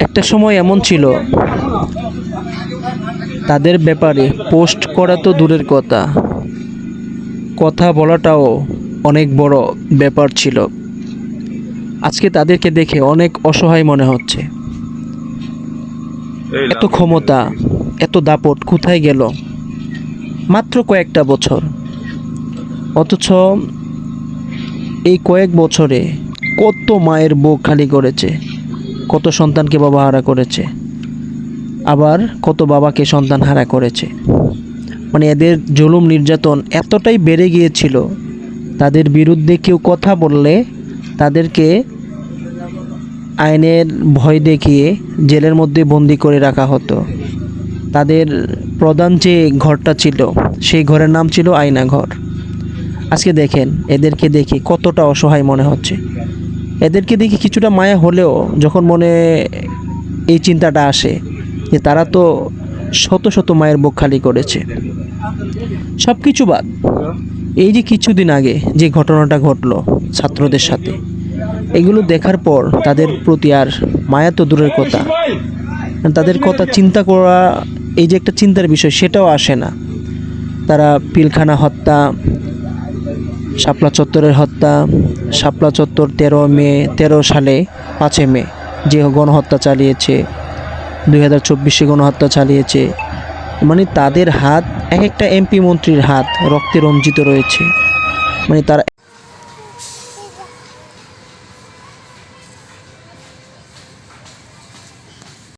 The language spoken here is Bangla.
একটা সময় এমন ছিল। তাদের ব্যাপারে পোস্ট করা তো দূরের কথা। কথা বলাটাও অনেক বড় ব্যাপার ছিল। আজকে তাদেরকে দেখে অনেক অসহায় মনে হচ্ছে। এত ক্ষমতা এত দাপট কোথায় গেল? মাত্র কয়েকটা বছর। অথচ এই কয়েক বছরে কত মায়ের বুক খালি করেছে, কত সন্তানকে বাবা হারা করেছে, আবার কত বাবাকে সন্তান হারা করেছে। মানে এদের জুলুম নির্যাতন এতটাই বেড়ে গিয়েছিল, তাদের বিরুদ্ধে কেউ কথা বললে তাদেরকে আইনের ভয় দেখিয়ে জেলের মধ্যে বন্দি করে রাখা হতো। তাদের প্রধান যে ঘরটা ছিল, সেই ঘরের নাম ছিল আয়না ঘর আজকে দেখেন, এদেরকে দেখে কতটা অসহায় মনে হচ্ছে। এদেরকে দেখি কিছুটা মায়া হলেও যখন মনে এই চিন্তাটা আসে যে তারা তো শত শত মায়ের বুক খালি করেছে। সব কিছু বাদ, এই যে কিছুদিন আগে যে ঘটনাটা ঘটলো ছাত্রদের সাথে, এগুলো দেখার পর তাদের প্রতি আর মায়া তো দূরের কথা। তাদের কথা চিন্তা করা, এই যে একটা চিন্তার বিষয়, সেটাও আসে না। তারা পিলখানা হত্যা শাপলা চত্বরের হত্যা, শাপলা চত্বর তেরো মে, তেরো সালে পাঁচই মে, যে গণহত্যা চালিয়েছে। দুই হাজার চব্বিশে গণহত্যা চালিয়েছে। মানে তাদের হাত, এক একটা এমপি মন্ত্রীর হাত রক্তে রঞ্জিত রয়েছে। মানে তারা